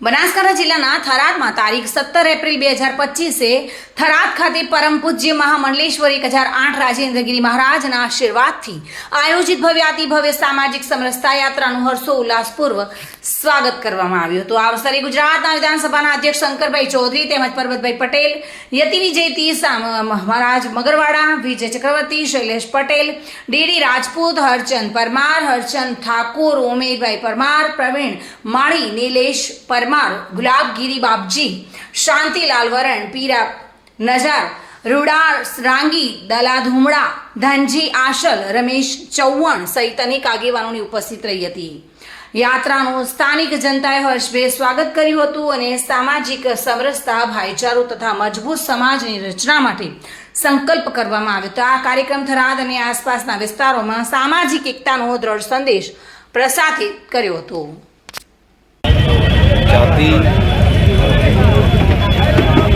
બનાસકાંઠા જિલ્લાના થરાદમાં તારીખ સત્તર એપ્રિલ બે હજાર પચીસે થરાદ ખાતે પરમ પૂજ્ય મહામંડલેશ્વર એક હજાર આઠ રાજેન્દ્રગીરી મહારાજના આશીર્વાદથી આયોજિત ભવ્યાતિ ભવ્ય સામાજિક સમરસતા યાત્રાનું હર્ષો ઉલ્લાસપૂર્વક સ્વાગત કરવામાં આવ્યું હતું. આ અવસરે ગુજરાતના વિધાનસભાના અધ્યક્ષ શંકરભાઈ ચૌધરી તેમજ પરબતભાઈ પટેલ યતિ વિજય મહારાજ મગરવાડા, વિજય ચક્રવર્તી, શૈલેષ પટેલ, ડીડી રાજપૂત, હરચંદ પરમાર, હરચંદ ઠાકુર, ઉમેદભાઈ પરમાર, પ્રવીણ માળી, નિલેશ પરમાર ગુલાબગીરી બાપજી શાંતિલાલ વરણ, પીરા નજાર રૂડા રાંગી દલા ધુમડા ધનજી આશલ, રમેશ ચૌહાણ સહિત અનેક આગેવાનોની ઉપસ્થિત રહી હતી. યાત્રાનું સ્થાનિક જનતાએ હર્ષભેર સ્વાગત કર્યું હતું અને સામાજિક સમરસતા, ભાઈચારો તથા મજબૂત સમાજની રચના માટે સંકલ્પ કરવામાં આવ્યો હતો. આ કાર્યક્રમ થરાદ અને આસપાસના વિસ્તારોમાં સામાજિક એકતાનો દ્રઢ સંદેશ પ્રસારિત કર્યો હતો. જાતિ,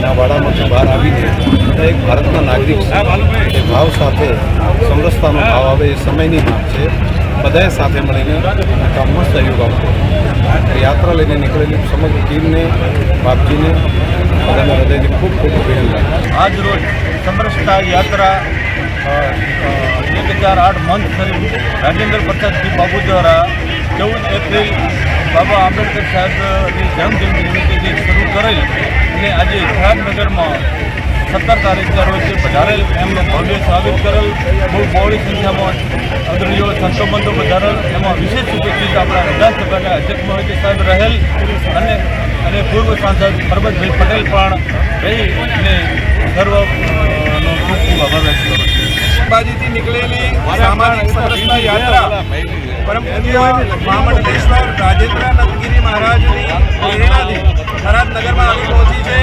ના વાડામાંથી બહાર આવીને બધા એક ભારતના નાગરિક છે. એ ભાવ સાથે સમરસતાનો ભાવ આવે એ સમયની માંગ છે. બધાએ સાથે મળીને કામમાં સહયોગ આપવો. યાત્રા લઈને નીકળેલી સમગ્ર ટીમને, બાપજીને બધાના હૃદયથી ખૂબ ખૂબ અભિનંદન. આજ રોજ સમરસતા યાત્રા એક હજાર આઠ મંથ કરી રાજેન્દ્ર પ્રસાદજી બાબુ દ્વારા ચૌદ એપ્રિલ બાબા આંબેડકર સાહેબની જન્મજયંતિ નિમિત્તે જે શરૂ કરેલ અને આજે વિરાટનગરમાં સત્તર તારીખના રોજ જે પધારેલ એમનું ભવ્ય સ્વાગત કરેલ, બહુ બહોળી સંખ્યામાં અગ્રણીઓ સંતો બંધો એમાં વિશેષ ઉપસ્થિત આપણા વિધાનસભાના અધ્યક્ષ મહોદય સાહેબ રહેલ અને અને પૂર્વ સાંસદ પરબતભાઈ પટેલ પણ રહી અને સર્વનો ખૂબ ખૂબ આભાર વ્યક્ત કરું છું બાજુથી નીકળેલી સામાજિક સમરસતા યાત્રા. પરમ પૂજ્ય મહામંડલેશ્વર રાજેન્દ્ર નંદગીરી મહારાજની પ્રેરણાથી થરાદ નગરમાં આવી પહોંચી છે.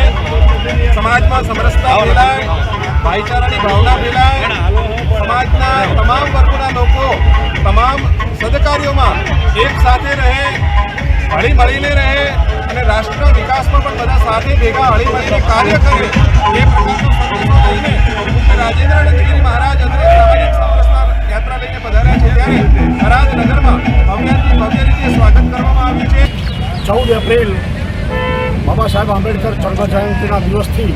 સમાજમાં સમરસતા ફેલાય, ભાઈચારાની ભાવના ફેલાય. સમાજના તમામ વર્ગોના લોકો તમામ સદકાર્યોમાં એક સાથે રહે હળી મળીને રહે. અને રાષ્ટ્રના વિકાસમાં પણ બધા સાથે ભેગા હળી મળીને કાર્ય કરે એ પ્રકારનો લઈને રાજેન્દ્ર નંદગીરી મહારાજ અંતરે સામાજિક સંસ્થા યાત્રા લઈને પધાર્યા છે ત્યારે થરાદ નગરમાં ભવ્યાથી ભવ્ય રીતે સ્વાગત કરવામાં આવ્યું છે. ચૌદ એપ્રિલ બાબા સાહેબ આંબેડકર જન્મ જયંતિના દિવસથી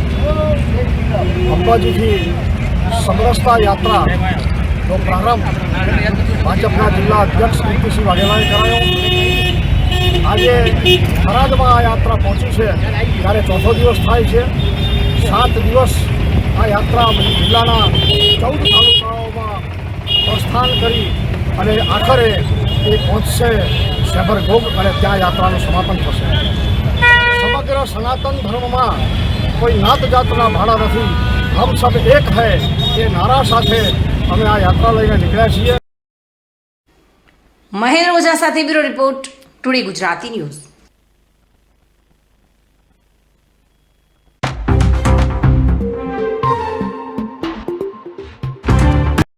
અંબાજીથી સમરસતા યાત્રાનો પ્રારંભ ભાજપના જિલ્લા અધ્યક્ષ કીર્તિસિંહ વાઘેલાએ કરાયો. આજે થરાદમાં આ યાત્રા પહોંચી છે. ત્યારે ચોથો દિવસ થાય છે. સાત દિવસ આ યાત્રા જિલ્લાના ચૌદ તાલુકાઓમાં પ્રસ્થાન કરી અને આખરે એ પહોંચશે શેભરગોગ અને ત્યાં યાત્રાનું સમાપન થશે. સમગ્ર સનાતન ધર્મમાં કોઈ નાત જાતના ભાડા નથી. હમ સબ એક હૈ એ નારા સાથે અમે આ યાત્રા લઈને નીકળ્યા છીએ. મહેન્દ્ર ઓઝા સાથે bureau report. Today Gujarati news